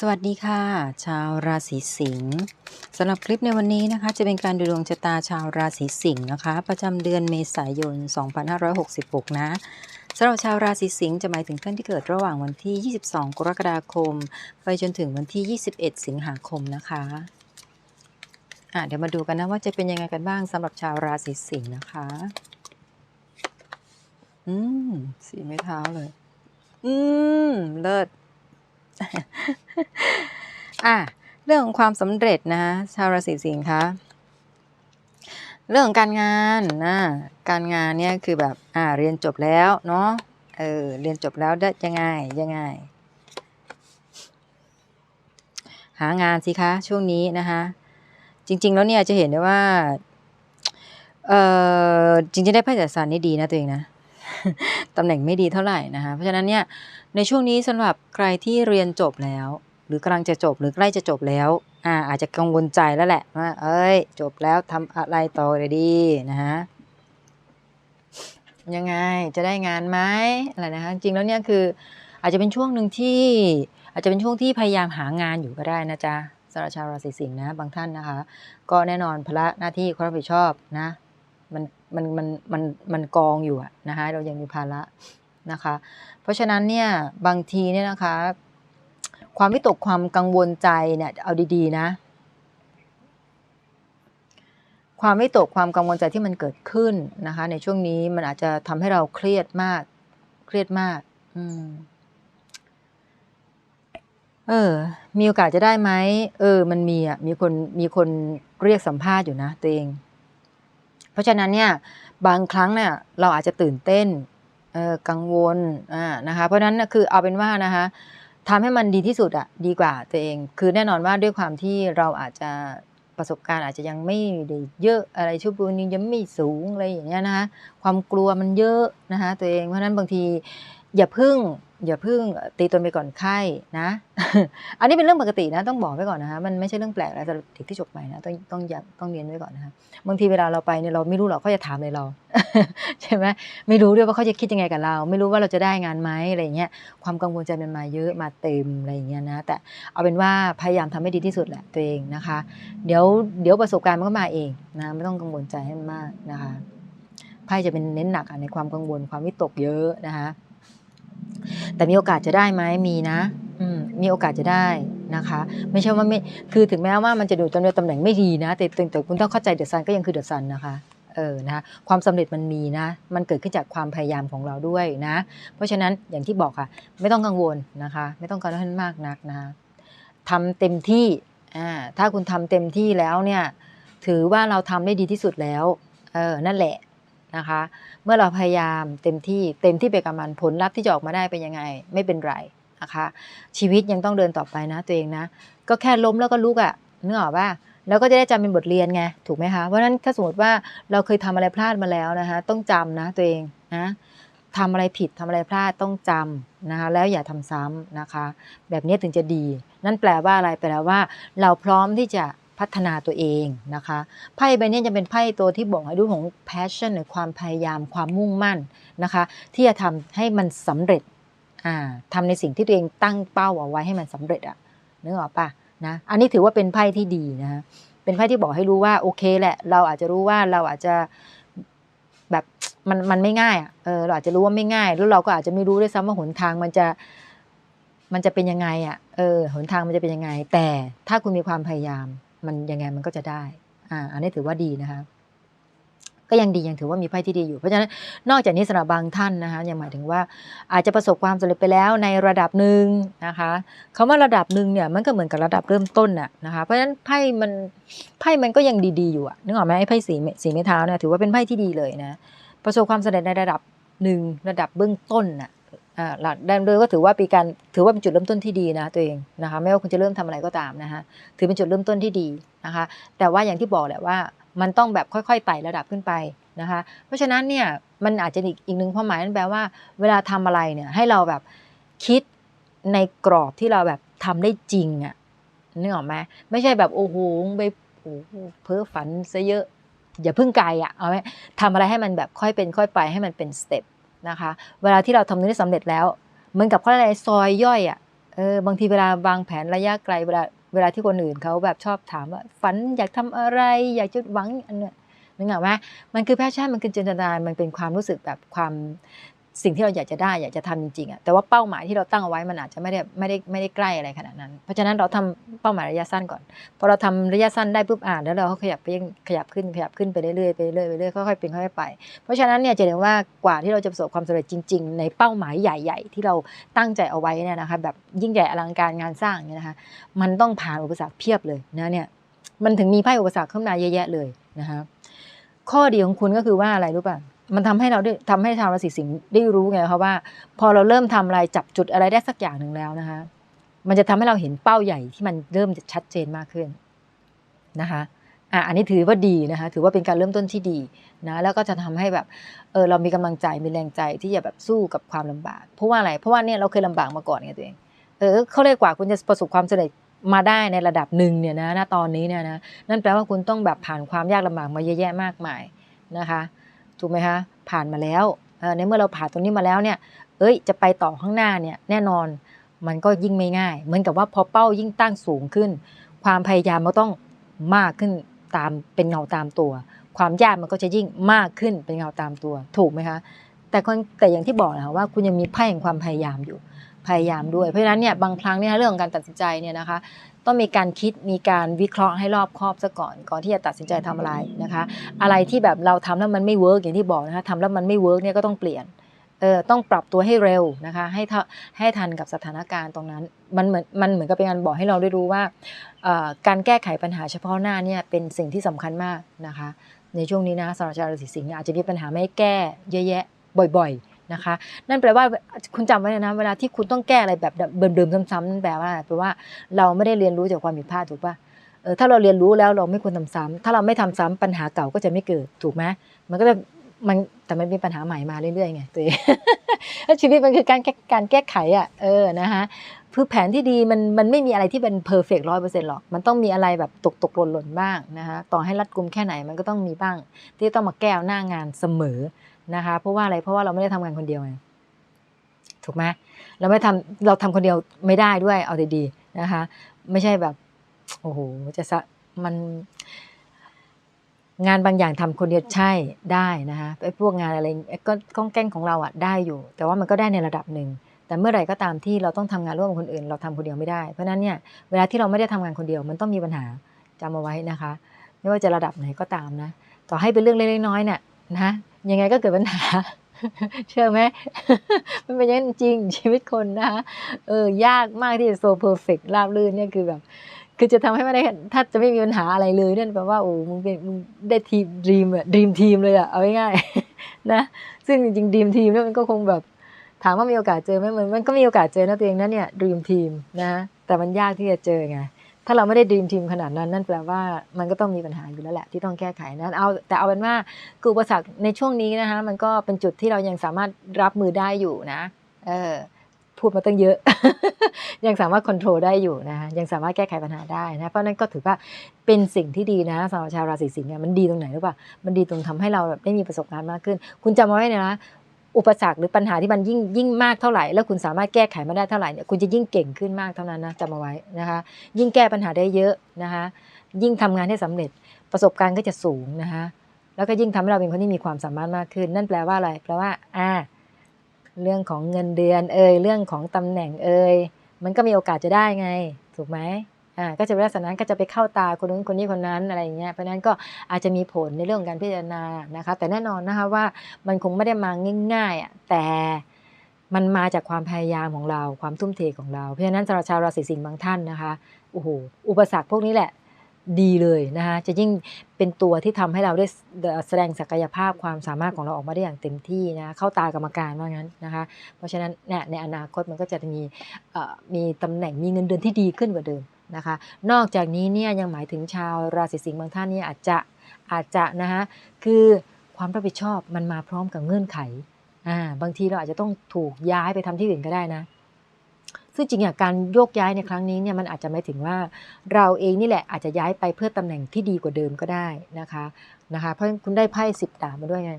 สวัสดีค่ะ ชาวราศีสิงห์สำหรับคลิปในวันนี้นะคะ จะเป็นการดูดวงชะตาชาวราศีสิงห์นะคะ ประจำเดือนเมษายน 2566 นะสำหรับชาวราศีสิงห์จะหมายถึงท่านที่เกิดระหว่างวันที่ 22 กรกฎาคม ไปจนถึงวันที่ 21 สิงหาคมนะคะะเดี๋ยวมาดูกันนะว่าจะเป็นยังไงกันบ้างสำหรับชาวราศีสิงห์นะคะ อืมสีไม้เท้าเลย อืมเลิศ อะเรื่องของความสำเร็จนะชาวราศีสิงห์คะเรื่องของการงานนะการงานเนี่ยคือแบบอ่าเรียนจบแล้วเนาะเออเรียนจบแล้วได้ยังไงยังไง หางานสิคะช่วงนี้นะคะจริง ๆ แล้วเนี่ยจะเห็นได้ว่าเออจริงๆได้ไพ่จัดสรรนี่ดีนะตัวเองนะตำแหน่งไม่ดีเท่าไหร่นะคะเพราะฉะนั้นเนี่ย ในช่วงนี้สำหรับใครที่เรียนจบแล้ว หรือกำลังจะจบหรือใกล้จะจบแล้วอ่าอาจจะกังวลใจแล้วแหละว่าเอ้ย จบแล้วทำอะไรต่อเลยดีนะฮะยังไงจะได้งานไหมอะไรนะคะจริงแล้วเนี่ยคือ อาจจะเป็นช่วงหนึ่งที่ อาจจะเป็นช่วงที่พยายามหางานอยู่ก็ได้นะจ๊ะสำหรับชาวราศีสิงห์นะบางท่านนะคะ ก็แน่นอนภาระหน้าที่ความรับผิดชอบนะ มันมันมันมันมันกองอยู่อะนะคะเรายังมีภาระ นะคะ เพราะฉะนั้นเนี่ยบางทีเนี่ยนะคะ ความวิตกความกังวลใจเนี่ยเอาดีๆ นะ ความวิตกความกังวลใจที่มันเกิดขึ้นนะคะ ในช่วงนี้มันอาจจะทำให้เราเครียดมาก เครียดมาก อืมเออ มีโอกาสจะได้ไหม เออ มันมีอะ มีคน มีคนเรียกสัมภาษณ์อยู่นะตัวเอง เพราะฉะนั้นเนี่ย บางครั้งเนี่ย เราอาจจะตื่นเต้น กังวลนะคะเพราะฉะนั้นคือเอาเป็นว่านะคะทำให้มันดีที่สุดอะดีกว่าตัวเอง คือแน่นอนว่าด้วยความที่เราอาจจะประสบการณ์อาจจะยังไม่ได้เยอะอะไรชั่วโมงนี้ยังไม่สูงอะไรอย่างเงี้ยนะคะความกลัวมันเยอะนะคะตัวเองเพราะฉะนั้นบางทีอย่าพึ่ง อย่าเพึ่งตีตนไปก่อนไข้นะ อันนี้เป็นเรื่องปกตินะ ต้องบอกไว้ก่อนนะคะมันไม่ใช่เรื่องแปลกอะไรสำหรับเด็กที่จบใหม่นะต้องต้องอย้ำต้องเรียนไว้ก่อนนะคะบางทีเวลาเราไปเนี่ยเราไม่รู้หรอกเขาจะถามอะไรเรา ใช่ไหมไม่รู้ด้วยว่าเขาจะคิดยังไงกับเรา ไม่รู้ว่าเราจะได้งานไหมอะไรเงี้ยความกังวลใจมันมาเยอะมาเต็มอะไรเงี้ยนะ แต่เอาเป็นว่าพยายามทำให้ดีที่สุดแหละตัวเองนะคะ เดี๋ยวเดี๋ยวประสบการณ์มันก็มาเองนะไม่ต้องกังวลใจให้มากนะคะไพ่จะเป็นเน้นหนักในความกังวลความวิตกเยอะนะคะ แต่มีโอกาสจะได้ไหมมีนะอืมมีโอกาสจะได้นะคะ ไม่ใช่ว่าไม่คือถึงแม้ว่ามันจะดูตำแหน่งตำแหน่งไม่ดีนะ แต่แต่คุณต้องเข้าใจเดอะซันก็ยังคือเดอะซันนะคะเออนะคะความสำเร็จมันมีนะ มันเกิดขึ้นจากความพยายามของเราด้วยนะ เพราะฉะนั้นอย่างที่บอกค่ะ ไม่ต้องกังวลนะคะ ไม่ต้องกังวลมากนักนะคะทำเต็มที่อ่าถ้าคุณทำเต็มที่แล้วเนี่ย ถือว่าเราทำได้ดีที่สุดแล้วเออนั่นแหละ นะคะ เมื่อเราพยายามเต็มที่เต็มที่ไปกับมันผลลัพธ์ที่จะออกมาได้เป็นยังไง ไม่เป็นไรนะคะ ชีวิตยังต้องเดินต่อไปนะตัวเองนะ ก็แค่ล้มแล้วก็ลุกอะ่ะนึกออกป่ะแล้วก็จะได้จำเป็นบทเรียนไงถูกไหมคะเพราะนั้นถ้าสมมติว่าเราเคยทำอะไรพลาดมาแล้วนะคะ ต้องจำนะตัวเองนะทำอะไรผิดทำอะไรพลาดต้องจำนะคะแล้วอย่าทำซ้ำนะคะ แบบนี้ถึงจะดี นั่นแปลว่าอะไรแปลว่า เราพร้อมที่จะ พัฒนาตัวเองนะคะไพ่ใบนี้จะเป็นไพ่ตัวที่บอกให้ดูของ passion หรือความพยายามความมุ่งมั่นนะคะ ที่จะทำให้มันสำเร็จอ่าทำในสิ่งที่ตัวเองตั้งเป้าเอาไว้ให้มันสำเร็จอะนึกออกปะนะอันนี้ถือว่าเป็นไพ่ที่ดีนะคะเป็นไพ่ที่บอกให้รู้ว่าโอเคแหละ เราอาจจะรู้ว่าเราอาจจะแบบมันมันไม่ง่ายอะเออเราอาจจะรู้ว่าไม่ง่าย แล้วเราก็อาจจะไม่รู้ด้วยซ้ำว่าหนทางมันจะมันจะเป็นยังไงอะเออหนทางมันจะเป็นยังไง แต่ถ้าคุณมีความพยายาม มันยังไงมันก็จะได้ อ่า อันนี้ถือว่าดีนะคะ ก็ยังดียังถือว่ามีไพ่ที่ดีอยู่ เพราะฉะนั้นนอกจากนี้สำหรับบางท่านนะคะยังหมายถึงว่าอาจจะประสบความสำเร็จไปแล้วในระดับหนึ่งนะคะคาว่าระดับหนึ่งเนี่ยมันก็เหมือนกับระดับเริ่มต้นน่ะนะคะ เพราะฉะนั้นไพ่มันไพ่มันก็ยังดีๆอยู่อะนึกออกไหมไอ้ไพ่สีสีไม้เท้าเนี่ยถือว่าเป็นไพ่ที่ดีเลยนะ ประสบความสำเร็จในระดับหนึ่งระดับเบื้องต้นน่ะ หลักดันเลยก็ถือว่าป็นการถือว่าเป็นจุดเริ่มต้นที่ดีนะตัวเองนะคะไม่ว่าคุณจะเริ่มทำอะไรก็ตามนะคะถือเป็นจุดเริ่มต้นที่ดีนะคะ แต่ว่าอย่างที่บอกแหละว่ามันต้องแบบค่อยๆไต่ระดับขึ้นไปนะคะ เพราะฉะนั้นเนี่ยมันอาจจะอีกอีกหนึ่งความหมายนั่นแปลว่า เวลาทำอะไรเนี่ยให้เราแบบคิดในกรอบที่เราแบบทำได้จริงอะนึกออกไหมไม่ใช่แบบโอ้โหไปโอ้โหเพ้อฝันซะเยอะ อย่าเพึ่งไกลอะเอาไหมทำอะไรให้มันแบบค่อยเป็นค่อยไปให้มันเป็นสเต็ป นะคะ เวลาที่เราทำนี้ได้สำเร็จแล้วเหมือนกับเขาอะไรซอยย่อยอะเออบางทีเวลาวางแผนระยะไกลเวลาเวลาที่คนอื่นเขาแบบชอบถามว่าฝันอยากทำอะไรอยากจะหวังอันเนี้ยนึกออกไหมมันคือแพชชั่นมันคือจินตนาการมันเป็นความรู้สึกแบบความ สิ่งที่เราอยากจะได้อยากจะทำจริงๆอะแต่ว่าเป้าหมายที่เราตั้งเอาไว้มันอาจจะไม่ได้ไม่ได้ไม่ได้ใกล้อะไรขนาดนั้น เพราะฉะนั้นเราทำเป้าหมายระยะสั้นก่อนพอเราทำระยะสั้นได้ปุ๊บอ่านแล้วเราก็ขยับไปขยับขึ้นขยับขึ้นไปเรื่อยๆไปเรื่อยๆไปเรื่อยๆค่อยๆเป็นค่อยๆไป เพราะฉะนั้นเนี่ยจะเห็นว่ากว่าที่เราจะประสบความสำเร็จจริง ๆ ในเป้าหมายใหญ่ ๆ ที่เราตั้งใจเอาไว้เนี่ยนะคะแบบยิ่งใหญ่อลังการงานสร้างเนี่ยนะคะมันต้องผ่านอุปสรรคเพียบเลยนะเนี่ยมันถึงมีไพ่อุปสรรคเข้ามาเยอะแยะเลยนะคะข้อดีของคุณก็คือว่าอะไรรู้ป่ะ มันทำให้เราได้ทำให้ชาวราศีสิงห์ได้รู้ไงคะว่า พอเราเริ่มทำอะไรจับจุดอะไรได้สักอย่างหนึ่งแล้วนะคะ มันจะทำให้เราเห็นเป้าใหญ่ที่มันเริ่มจะชัดเจนมากขึ้นนะคะอะอันนี้ถือว่าดีนะคะ ถือว่าเป็นการเริ่มต้นที่ดีนะแล้วก็จะทำให้แบบเออเรามีกำลังใจมีแรงใจที่จะแบบสู้กับความลำบาก เพราะว่าอะไร เพราะว่าเนี่ยเราเคยลำบากมาก่อนไงตัวเองเออเขาเรียกกว่าคุณจะประสบความสำเร็จมาได้ในระดับหนึ่งเนี่ยนะณตอนนี้เนี่ยนะนั่นแปลว่าคุณต้องแบบผ่านความยากลำบากมาเยอะแยะมากมายนะคะ ถูกไหมคะผ่านมาแล้วในเมื่อเราผ่านตรงนี้มาแล้วเนี่ย เอ้ยจะไปต่อข้างหน้าเนี่ยแน่นอนมันก็ยิ่งไม่ง่าย เหมือนกับว่าพอเป้ายิ่งตั้งสูงขึ้น ความพยายามมันต้องมากขึ้นตามเป็นเงาตามตัว ความยากมันก็จะยิ่งมากขึ้นเป็นเงาตามตัว ถูกไหมคะ แต่คนแต่อย่างที่บอกนะว่าคุณยังมีไพ่แห่งความพยายามอยู่พยายามด้วยเพราะฉะนั้นเนี่ยบางครั้งเนี่ยเรื่องของการตัดสินใจเนี่ยนะคะ ต้องมีการคิดมีการวิเคราะห์ให้รอบคอบซะก่อนก่อนที่จะตัดสินใจทำอะไรนะคะ อะไรที่แบบเราทำแล้วมันไม่เวิร์กอย่างที่บอกนะคะทำแล้วมันไม่เวิร์กเนี่ยก็ต้องเปลี่ยนเออต้องปรับตัวให้เร็วนะคะให้ทให้ทันกับสถานการณ์ตรงนั้น มันเหมือนมันเหมือนกับเป็นการบอกให้เราได้รู้ว่าการแก้ไขปัญหาเฉพาะหน้าเนี่ยเป็นสิ่งที่สำคัญมากนะคะ ในช่วงนี้นะสำหรับชาวราศีสิงห์อาจจะมีปัญหาไม่แก้เยอะแยะบ่อย ๆ นะคะ นั่นแปลว่าคุณจำไว้นะเวลาที่คุณต้องแก้อะไรแบบเดิมๆซ้ำๆนั่นแปลว่าแปลว่าเราไม่ได้เรียนรู้จากความผิดพลาดถูกปะเออถ้าเราเรียนรู้แล้วเราไม่ควรทำซ้ำถ้าเราไม่ทำซ้ำปัญหาเก่าก็จะไม่เกิดถูกไหมมันก็จะมันแต่มันมีปัญหาใหม่มาเรื่อยๆไงตัวเองชีวิตมันคือการการแก้ไขอะเออนะคะคือแผนที่ดีมันมันไม่มีอะไรที่เป็นเพอร์เฟกต์ร้อยเปอร์เซ็นต์หรอก มันต้องมีอะไรแบบตกตกหล่นหล่นบ้างนะคะต่อให้รัดกุมแค่ไหนมันก็ต้องมีบ้าง ที่ต้องมาแก้หน้างานเสมอ นะคะเพราะว่าอะไรเพราะว่าเราไม่ได้ทำงานคนเดียวไงถูกไหมเราไม่ทำเราทำคนเดียวไม่ได้ด้วยเอาดีๆนะคะ ไม่ใช่แบบโอ้โหจะสะมันงานบางอย่างทำคนเดียวใช่ได้นะคะไอ้พวกงานอะไรก็ก้องแก้งของเราอะได้อยู่ แต่ว่ามันก็ได้ในระดับหนึ่งแต่เมื่อไหร่ก็ตามที่เราต้องทำงานร่วมกับคนอื่น เราทำคนเดียวไม่ได้เพราะนั้นเนี่ยเวลาที่เราไม่ได้ทำงานคนเดียว มันต้องมีปัญหาจำเอาไว้นะคะ ไม่ว่าจะระดับไหนก็ตามนะ ต่อให้เป็นเรื่องเล็กๆน้อยๆเนี่ยนะ ยังไงก็เกิดปัญหา เชื่อไหมมันเป็นอย่างนั้นจริงชีวิตคนนะคะเออยากมากที่จะโซเพอร์เฟกต์ราบรื่นเนี่ยคือแบบคือจะทำให้ไม่ได้ถ้าจะไม่มีปัญหาอะไรเลยนั่นแปลว่าโอ้มึงเป็นมึงได้ทีมดีมอะดีมทีมเลยอะเอาง่ายๆนะ ซึ่งจริงๆดีมทีมเนี่ยมันก็คงแบบ ถามว่ามีโอกาสเจอไหมมันมันก็มีโอกาสเจอนะตัวเองนะเนี่ยดีมทีมนะ แต่มันยากที่จะเจอไง ถ้าเราไม่ได้ดีมทีมขนาดนั้น นั่นแปลว่ามันก็ต้องมีปัญหาอยู่แล้วแหละที่ต้องแก้ไขนะเอาแต่เอาเป็นว่าคืออุปสรรคในช่วงนี้นะคะมันก็เป็นจุดที่เรายังสามารถรับมือได้อยู่นะ เออพูดมาตั้งเยอะ ยังสามารถควบคุมได้อยู่นะคะยังสามารถแก้ไขปัญหาได้นะ เพราะนั้นก็ถือว่าเป็นสิ่งที่ดีนะสำหรับชาวราศีสิงห์มันดีตรงไหนหรือเปล่ามันดีตรงทำให้เราแบบได้มีประสบการณ์มากขึ้น คุณจำไว้นะ อุปสรรคหรือปัญหาที่มันยิ่งยิ่งมากเท่าไหร่ แล้วคุณสามารถแก้ไขมาได้เท่าไหร่เนี่ยคุณจะยิ่งเก่งขึ้นมากเท่านั้นนะจำเอาไว้นะคะ ยิ่งแก้ปัญหาได้เยอะนะคะ ยิ่งทำงานให้สำเร็จประสบการณ์ก็จะสูงนะคะแล้วก็ยิ่งทำให้เราเป็นคนที่มีความสามารถมากขึ้น นั่นแปลว่าอะไรแปลว่าอ่าเรื่องของเงินเดือนเอ่ยเรื่องของตำแหน่งเอ่ยมันก็มีโอกาสจะได้ไง ถูกไหม อ่าก็จะเป็นลักษณะนั้นก็จะไปเข้าตาคนนู้นคนนี้คนนั้นอะไรอย่างเงี้ยเพราะนั้นก็อาจจะมีผลในเรื่องของการพิจารณานะคะ แต่แน่นอนนะคะว่ามันคงไม่ได้มาง่ายๆอะแต่มันมาจากความพยายามของเราความทุ่มเทของเรา เพราะฉะนั้นสำหรับชาวราศีสิงห์บางท่านนะคะโอ้โหอุปสรรคพวกนี้แหละดีเลยนะคะจะยิ่งเป็นตัวที่ทำให้เราได้แสดงศักยภาพความสามารถของเราออกมาได้อย่างเต็มที่นะเข้าตากรรมการว่างั้นนะคะเพราะฉะนั้นเนี่ยในอนาคตมันก็จะมีมีตำแหน่งมีเงินเดือนที่ดีขึ้นกว่าเดิม นะคะ นอกจากนี้เนี่ยยังหมายถึงชาวราศีสิงห์บางท่านเนี่ยอาจจะอาจจะนะคะคือความรับผิดชอบมันมาพร้อมกับเงื่อนไขอ่าบางทีเราอาจจะต้องถูกย้ายไปทำที่อื่นก็ได้นะ ซึ่งจริงๆการโยกย้ายในครั้งนี้เนี่ยมันอาจจะหมายถึงว่าเราเองนี่แหละอาจจะย้ายไปเพื่อตำแหน่งที่ดีกว่าเดิมก็ได้นะคะนะคะ เพราะคุณได้ไพ่สิบดาบมาด้วยไง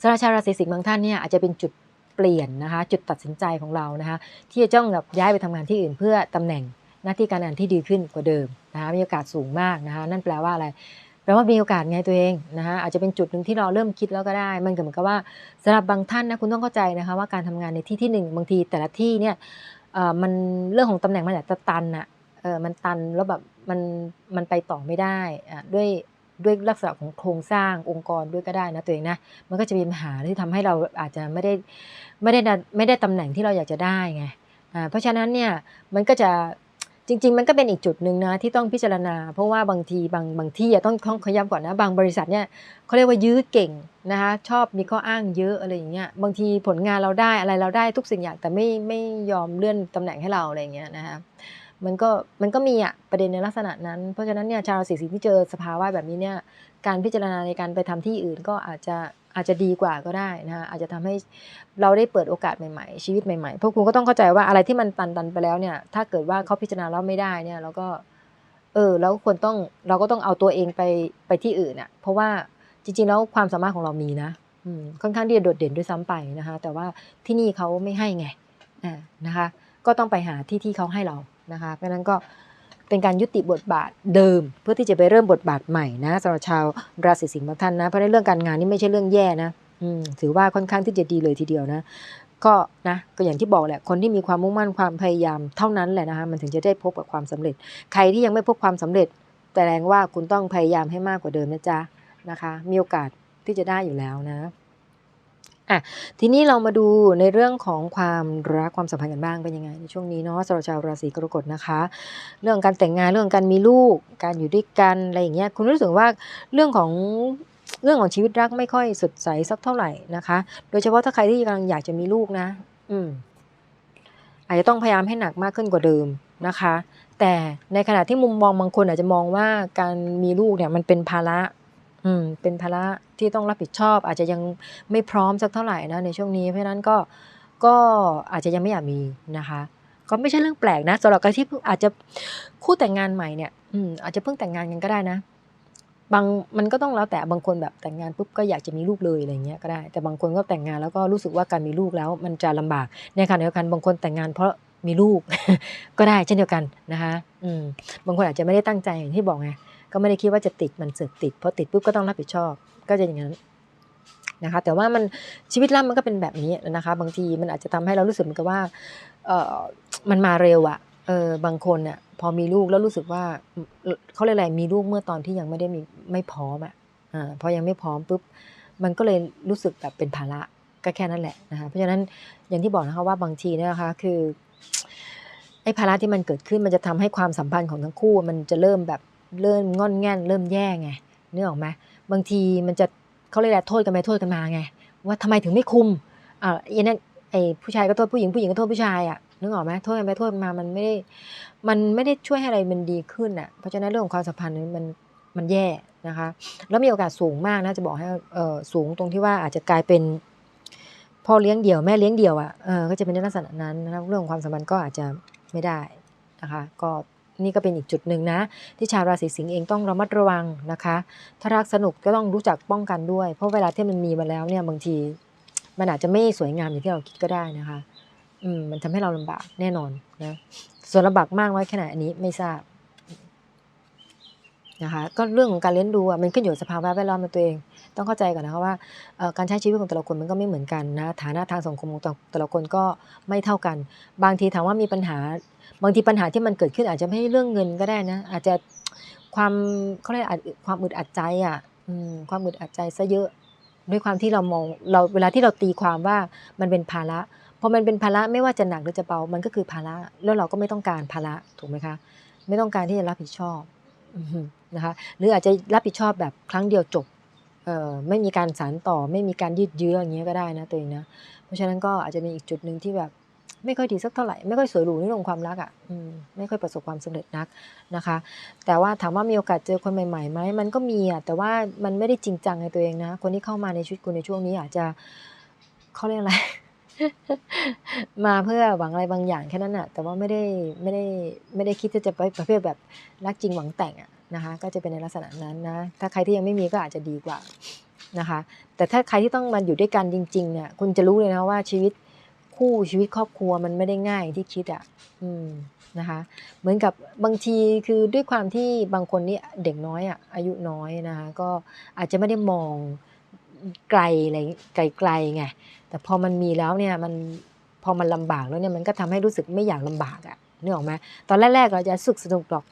สราชาราศีสิงห์บางท่านเนี่ยอาจจะเป็นจุดเปลี่ยนนะคะจุดตัดสินใจของเรานะคะที่จะจ้องแบบย้ายไปทำงานที่อื่นเพื่อตำแหน่ง หน้าที่การงานที่ดีขึ้นกว่าเดิมนะคะมีโอกาสสูงมากนะคะนั่นแปลว่าอะไรแปลว่ามีโอกาสไงตัวเองนะคะอาจจะเป็นจุดหนึ่งที่เราเริ่มคิดแล้วก็ได้ มันก็เหมือนกับว่าสำหรับบางท่านนะคุณต้องเข้าใจนะคะว่าการทำงานในที่ที่หนึ่งบางทีแต่ละที่เนี่ยเอ่อมันเรื่องของตำแหน่งมันอาจจะตันอะเออมันตันแล้วแบบมันมันไปต่อไม่ได้อะด้วยด้วยลักษณะของโครงสร้างองค์กรด้วยก็ได้นะตัวเองนะมันก็จะมีปัญหาที่ทำให้เราอาจจะไม่ได้ไม่ได้ไม่ได้ตำแหน่งที่เราอยากจะได้ไงอ่าเพราะฉะนั้นเนี่ยมันก็จะ จริง ๆ มันก็เป็นอีกจุดหนึ่งนะที่ต้องพิจารณา เพราะว่าบางทีบางบางที่อะต้องต้องขย้ำก่อนนะ บางบริษัทเนี่ยเขาเรียกว่ายื้อเก่งนะคะชอบมีข้ออ้างเยอะอะไรอย่างเงี้ยบางทีผลงานเราได้อะไรเราได้ทุกสิ่งอย่างแต่ไม่ไม่ยอมเลื่อนตำแหน่งให้เราอะไรอย่างเงี้ยนะคะมันก็มันก็มีอะประเด็นในลักษณะนั้น เพราะฉะนั้นเนี่ยชาวราศีสิงห์ที่เจอสภาวะแบบนี้เนี่ยการพิจารณาในการไปทำที่อื่นก็อาจจะ อาจจะดีกว่าก็ได้นะคะอาจจะทำให้เราได้เปิดโอกาสใหม่ๆ ชีวิตใหม่ๆ เพราะคุณก็ต้องเข้าใจว่าอะไรที่มันตันๆไปแล้วเนี่ย ถ้าเกิดว่าเขาพิจารณาแล้วไม่ได้เนี่ย เราก็ เออแล้วควรต้องเราก็ต้องเอาตัวเองไปไปที่อื่นอะ เพราะว่าจริงๆแล้วความสามารถของเรามีนะค่อนข้างที่จะโดดเด่นด้วยซ้ำไปนะคะ แต่ว่าที่นี่เขาไม่ให้ไงอ่านะคะ ก็ต้องไปหาที่ที่เขาให้เรานะคะเพราะฉะนั้นก็ เป็นการยุติบทบาทเดิม เพื่อที่จะไปเริ่มบทบาทใหม่นะสำหรับชาวราศีสิงห์บางท่านนะเพราะในเรื่องการงานนี่ไม่ใช่เรื่องแย่นะถือว่าค่อนข้างที่จะดีเลยทีเดียวนะก็นะก็อย่างที่บอกแหละคนที่มีความมุ่งมั่นความพยายามเท่านั้นแหละนะคะมันถึงจะได้พบกับความสำเร็จ ใครที่ยังไม่พบความสำเร็จแสดงว่าคุณต้องพยายามให้มากกว่าเดิมนะจ๊ะนะคะ มีโอกาสที่จะได้อยู่แล้วนะ อะทีนี้เรามาดูในเรื่องของความรักความสัมพันธ์กันบ้างเป็นยังไงในช่วงนี้เนาะสำหรับชาวราศีกรกฎนะคะ เรื่องการแต่งงานเรื่องการมีลูก การอยู่ด้วยกันอะไรอย่างเงี้ยคุณรู้สึกว่าเรื่องของเรื่องของชีวิตรักไม่ค่อยสดใสสักเท่าไหร่นะคะ โดยเฉพาะถ้าใครที่กำลังอยากจะมีลูกนะ อืมอาจจะต้องพยายามให้หนักมากขึ้นกว่าเดิมนะคะ แต่ในขณะที่มุมมองบางคนอาจจะมองว่าการมีลูกเนี่ยมันเป็นภาระ อืมเป็นภาระที่ต้องรับผิดชอบ อาจจะยังไม่พร้อมสักเท่าไหร่นะในช่วงนี้เพราะนั้นก็ก็อาจจะยังไม่อยากมีนะคะ ก็ไม่ใช่เรื่องแปลกนะสำหรับการที่เพิ่งอาจจะคู่แต่งงานใหม่เนี่ย อืมอาจจะเพิ่งแต่งงานกันก็ได้นะบางมันก็ต้องแล้วแต่บางคนแบบแต่งงานปุ๊บก็อยากจะมีลูกเลยอะไรเงี้ยก็ได้ แต่บางคนก็แต่งงานแล้วก็รู้สึกว่าการมีลูกแล้วมันจะลำบากในขณะเดียวกันบางคนแต่งงานเพราะมีลูกก็ได้เช่นเดียวกันนะคะ อืมบางคนอาจจะไม่ได้ตั้งใจอย่างที่บอกไง ก็ไม่ได้คิดว่าจะติดมันเสือกติดพอติดปุ๊บก็ต้องรับผิดชอบ ก็จะอย่างนั้นนะคะแต่ว่ามันชีวิตร่ำมันก็เป็นแบบนี้นะคะ บางทีมันอาจจะทำให้เรารู้สึกเหมือนกับว่าเออมันมาเร็วอะเออบางคนเนี่ยพอมีลูกแล้วรู้สึกว่าเขาเรียกอะไรมีลูกเมื่อตอนที่ยังไม่ได้มีไม่พร้อมอะอ่าพอยังไม่พร้อมปุ๊บมันก็เลยรู้สึกแบบเป็นภาระก็แค่นั้นแหละนะคะเพราะฉะนั้นอย่างที่บอกนะคะว่าบางทีเนี่ยนะคะคือไอ้ภาระที่มันเกิดขึ้นมันจะทำให้ความสัมพันธ์ของทั้งคู่ มันจะเริ่มแบบ เริ่มงอนแง่นเริ่มแย่ไงนึกออกไหมบางทีมันจะเขาเรียกอะไรโทษกันไปโทษกันมาไง ว่าทำไมถึงไม่คุมอ่าอย่างนั้นไอ้ผู้ชายก็โทษผู้หญิงผู้หญิงก็โทษผู้ชายอะนึกออกไหมโทษกันไปโทษกันมามันไม่ได้มันไม่ได้ช่วยให้อะไรมันดีขึ้นอะเพราะฉะนั้นเรื่องของความสัมพันธ์มันมันแย่นะคะแล้วมีโอกาสสูงมากนะจะบอกให้เออสูงตรงที่ว่าอาจจะกลายเป็นพ่อเลี้ยงเดี่ยวแม่เลี้ยงเดี่ยวอะเออก็จะเป็นในลักษณะนั้นนะเรื่องของความสัมพันธ์ก็อาจจะไม่ได้นะคะก็ นี่ก็เป็นอีกจุดหนึ่งนะ ที่ชาวราศีสิงห์เองต้องระมัดระวังนะคะ ถ้ารักสนุกก็ต้องรู้จักป้องกันด้วย เพราะเวลาที่มันมีมาแล้วเนี่ยบางที มันอาจจะไม่สวยงามอย่างที่เราคิดก็ได้นะคะอืมมันทำให้เราลำบากแน่นอนนะส่วนลำบากมากน้อยแค่ไหนอันนี้ไม่ทราบนะคะก็เรื่องของการเลี้ยงดูอะมันขึ้นอยู่สภาวะแวดล้อมตัวเอง ต้องเข้าใจก่อนนะคะว่าการใช้ชีวิตของแต่ละคนมันก็ไม่เหมือนกันนะฐานะทางสังคมของแต่ละคนก็ไม่เท่ากัน บางทีถามว่ามีปัญหา บางทีปัญหาที่มันเกิดขึ้นอาจจะไม่ใช่เรื่องเงินก็ได้นะ อาจจะความเขาเรียกความอึดอัดใจอะความอึดอัดใจซะเยอะด้วยความที่เรามองเราเวลาที่เราตีความว่ามันเป็นภาระพอมันเป็นภาระไม่ว่าจะหนักหรือจะเบา มันก็คือภาระแล้วเราก็ไม่ต้องการภาระถูกไหมคะ ไม่ต้องการที่จะรับผิดชอบนะคะหรืออาจจะรับผิดชอบแบบครั้งเดียวจบ ไม่มีการสานต่อไม่มีการยืดเยื้ออย่างเงี้ยก็ได้นะตัวเองนะ เพราะฉะนั้นก็อาจจะมีอีกจุดหนึ่งที่แบบไม่ค่อยดีสักเท่าไหร่ไม่ค่อยสวยหรูในเรื่องความรักอะไม่ค่อยประสบความสำเร็จนักนะคะ แต่ว่าถามว่ามีโอกาสเจอคนใหม่ๆไหมมันก็มีอะแต่ว่ามันไม่ได้จริงจังในตัวเองนะ คนที่เข้ามาในชีวิตคุณในช่วงนี้อาจจะเขาเรียกอะไร มาเพื่อหวังอะไรบางอย่างแค่นั้นอะแต่ว่าไม่ได้ไม่ได้ไม่ได้คิดที่จะไปประเภทแบบรักจริงหวังแต่งอะ นะคะก็จะเป็นในลักษณะนั้นนะถ้าใครที่ยังไม่มีก็อาจจะดีกว่านะคะแต่ถ้าใครที่ต้องมาอยู่ด้วยกันจริงๆเนี่ยคุณจะรู้เลยนะว่าชีวิตคู่ชีวิตครอบครัวมันไม่ได้ง่ายอย่างที่คิดอะอืมนะคะเหมือนกับบางทีคือด้วยความที่บางคนนี่เด็กน้อยอะอายุน้อยนะคะก็อาจจะไม่ได้มองไกลอะไรไกลๆไงแต่พอมันมีแล้วเนี่ยมันพอมันลำบากแล้วเนี่ยมันก็ทำให้รู้สึกไม่อยากลำบากอะนึกออกไหมตอนแรกๆเราจะสึกสนุกหรอก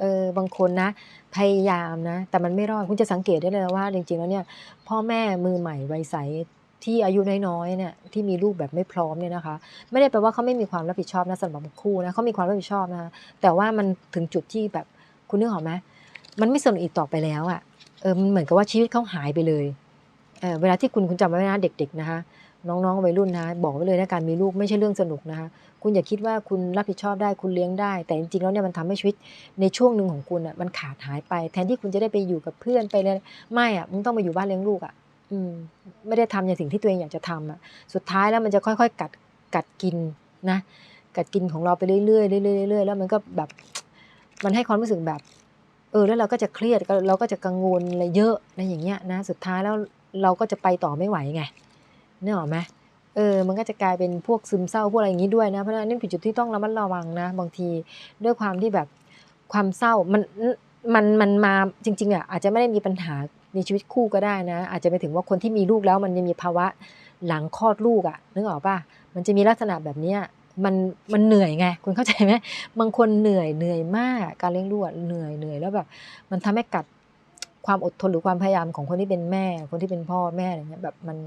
เออบางคนนะ พยายามนะ แต่มันไม่รอด คุณจะสังเกตได้เลยว่า จริงๆแล้วเนี่ย พ่อแม่มือใหม่วัยใสที่อายุน้อยๆเนี่ยที่มีลูกแบบไม่พร้อมเนี่ยนะคะ ไม่ได้แปลว่าเขาไม่มีความรับผิดชอบนะสำหรับบางคู่นะเขามีความรับผิดชอบนะคะแต่ว่ามันถึงจุดที่แบบคุณนึกออกไหมมันไม่สนุกอีกต่อไปแล้วอะ่ะเออมันเหมือนกับว่าชีวิตเขาหายไปเลยเออเวลาที่คุณคุณจำไว้นะเด็ก ๆ นะคะ น้องๆวัยรุ่นนะบอกไว้เลยนะการมีลูกไม่ใช่เรื่องสนุกนะคะคุณอย่าคิดว่าคุณรับผิดชอบได้คุณเลี้ยงได้ แต่จริงๆแล้วเนี่ยมันทำให้ชีวิตในช่วงหนึ่งของคุณอะมันขาดหายไป แทนที่คุณจะได้ไปอยู่กับเพื่อนไปเลยไม่อะมึงต้องมาอยู่บ้านเลี้ยงลูกอะอืมไม่ได้ทำอย่างสิ่งที่ตัวเองอยากจะทำอะสุดท้ายแล้วมันจะค่อยๆ กัดกัดกินนะ กัดกินของเราไปเรื่อยๆเรื่อยๆเรื่อยๆแล้วมันก็แบบมันให้ความรู้สึกแบบ เออแล้วเราก็จะเครียดเราก็จะกังวลอะไรเยอะนะอย่างเงี้ยนะสุดท้ายแล้วเราก็จะไปต่อไม่ไหวไง เนึกออไหมเออ มันก็จะกลายเป็นพวกซึมเศร้าพวกอะไรอย่างนี้ด้วยนะ เพราะฉะนั้นนี่เป็นจุดที่ต้องระมัดระวังนะ บางทีด้วยความที่แบบความเศร้ามันมันมันมาจริงๆอะอาจจะไม่ได้มีปัญหาในชีวิตคู่ก็ได้นะ อาจจะไปถึงว่าคนที่มีลูกแล้ว มันจะมีภาวะหลังคลอดลูกอะนึกออกป่ะมันจะมีลักษณะแบบเนี้ยมันมันเหนื่อยไงคุณเข้าใจไหมบางคนเหนื่อยเหนื่อยมากการเลี้ยงลูกเหนื่อยเหนื่อยแล้วแบบ มันทำให้กัดความอดทนหรือความพยายามของคนที่เป็นแม่ คนที่เป็นพ่อแม่อะไรเงี้ยแบบมัน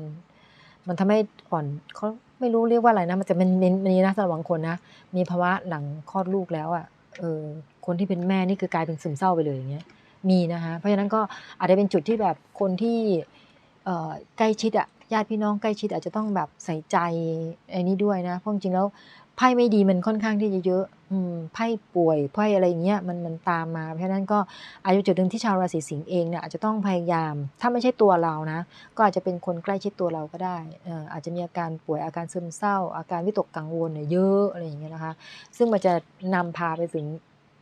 มันทำให้อ่อนเขาไม่รู้เรียกว่าอะไรนะ มันจะเป็นมันนี้นะสำหรับบางคนนะ มีภาวะหลังคลอดลูกแล้วอะเออคนที่เป็นแม่นี่คือกลายเป็นซึมเศร้าไปเลยอย่างเงี้ยมีนะคะเพราะฉะนั้นก็อาจจะเป็นจุดที่แบบคนที่เอ่อใกล้ชิดอะ ญาติพี่น้องใกล้ชิดอาจจะต้องแบบใส่ใจไอ้นี้ด้วยนะ เพราะจริงๆแล้วไพ่ไม่ดีมันค่อนข้างที่จะเยอะอืมไพ่ป่วยไพ่อะไรอย่างเงี้ยมันมันตามมา เพราะฉะนั้นก็อาจจะจุดหนึ่งที่ชาวราศีสิงห์เองเนี่ยอาจจะต้องพยายาม ถ้าไม่ใช่ตัวเรานะ ก็อาจจะเป็นคนใกล้ชิดตัวเราก็ได้เอ่ออาจจะมีอาการป่วยอาการซึมเศร้า อาการวิตกกังวลเนี่ยเยอะอะไรอย่างเงี้ยนะคะ ซึ่งมันจะนำพาไปถึง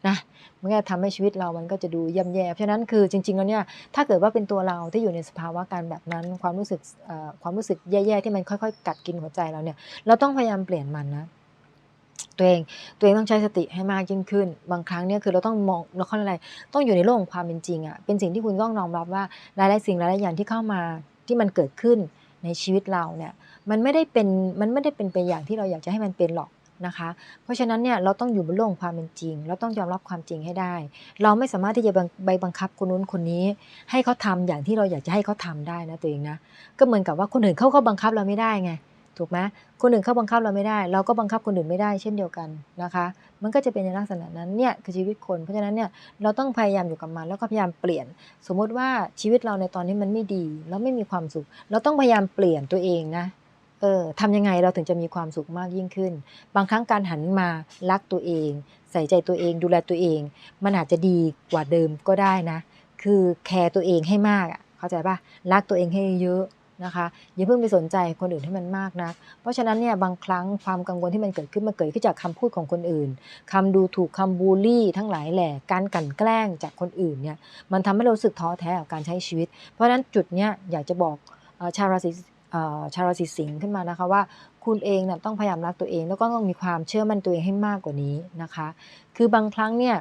นะมันก็ทำให้ชีวิตเรามันก็จะดูย่ำแย่เพราะฉะนั้นคือจริงๆแล้วเนี่ยถ้าเกิดว่าเป็นตัวเราที่อยู่ในสภาวะการแบบนั้น ความรู้สึกความรู้สึกแย่ๆที่มันค่อยๆ กัดกินหัวใจเราเนี่ย เราต้องพยายามเปลี่ยนมันนะตัวเองตัวเองต้องใช้สติให้มากยิ่งขึ้น บางครั้งเนี่ยคือเราต้องมองเราเขาอะไร ต้องอยู่ในโลกของความเป็นจริงอะ่ะเป็นสิ่งที่คุณต้องยอมรับว่าหลายๆสิ่งหลายๆอย่างที่เข้ามาที่มันเกิดขึ้นในชีวิตเราเนี่ยมันไม่ได้เป็นมันไม่ได้เป็นไปอย่างที่เราอยากจะให้มันเป็นหรอก นะคะ เพราะฉะนั้นเนี่ยเราต้องอยู่บนโลกของความเป็นจริง เราต้องยอมรับความจริงให้ได้ เราไม่สามารถที่จะไปบังคับคนนู้นคนนี้ ให้เขาทำอย่างที่เราอยากจะให้เขาทำได้นะตัวเองนะ ก็เหมือนกับว่าคนอื่นเขาก็บังคับเราไม่ได้ไง ถูกไหมคนอื่นเขาบังคับเราไม่ได้ เราก็บังคับคนอื่นไม่ได้เช่นเดียวกันนะคะ มันก็จะเป็นในลักษณะนั้นเนี่ยคือชีวิตคน เพราะฉะนั้นเนี่ยเราต้องพยายามอยู่กับมันแล้วก็พยายามเปลี่ยน สมมุติว่าชีวิตเราในตอนนี้มันไม่ดี แล้วไม่มีความสุข เราต้องพยายามเปลี่ยนตัวเองนะ เออทำยังไงเราถึงจะมีความสุขมากยิ่งขึ้น บางครั้งการหันมารักตัวเอง ใส่ใจตัวเองดูแลตัวเอง มันอาจจะดีกว่าเดิมก็ได้นะ คือแคร์ตัวเองให้มากอะเข้าใจปะรักตัวเองให้เยอะนะคะอย่าเพิ่งไปสนใจคนอื่นให้มันมากนะ เพราะฉะนั้นเนี่ยบางครั้งความกังวลที่มันเกิดขึ้นมันเกิดขึ้นจากคำพูดของคนอื่นคำดูถูกคำบูลลี่ทั้งหลายแหละการกลั่นแกล้งจากคนอื่นเนี่ยมันทำให้เราสึกท้อแท้กับการใช้ชีวิต เพราะฉะนั้นจุดเนี้ยอยากจะบอกชาวราศี ชาวราศีสิงห์ขึ้นมานะคะว่าคุณเองเนี่ยต้องพยายามรักตัวเอง แล้วก็ต้องมีความเชื่อมั่นตัวเองให้มากกว่านี้นะคะ คือบางครั้งเนี่ย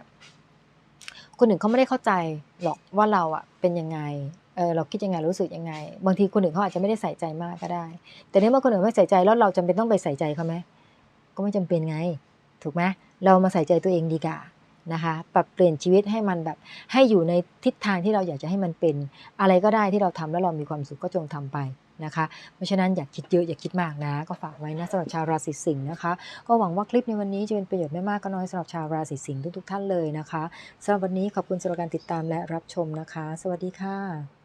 คนอื่นเขาไม่ได้เข้าใจหรอกว่าเราอะเป็นยังไงเออเราคิดยังไงรู้สึกยังไง บางทีคนอื่นเขาอาจจะไม่ได้ใส่ใจมากก็ได้ แต่ในเมื่อคนอื่นไม่ใส่ใจแล้วเราจำเป็นต้องไปใส่ใจเขาไหมก็ไม่จำเป็นไง ถูกไหมเรามาใส่ใจตัวเองดีกว่านะคะปรับเปลี่ยนชีวิตให้มันแบบให้อยู่ในทิศทางที่เราอยากจะให้มันเป็น อะไรก็ได้ที่เราทำแล้วเรามีความสุขก็จงทำไป นะคะ เพราะฉะนั้นอย่าคิดเยอะอย่าคิดมากนะ ก็ฝากไว้นะสำหรับชาวราศีสิงห์นะคะ ก็หวังว่าคลิปในวันนี้จะเป็นประโยชน์ไม่มากก็น้อยสำหรับชาวราศีสิงห์ทุกๆท่านเลยนะคะสำหรับวันนี้ขอบคุณสำหรับการติดตามและรับชมนะคะ สวัสดีค่ะ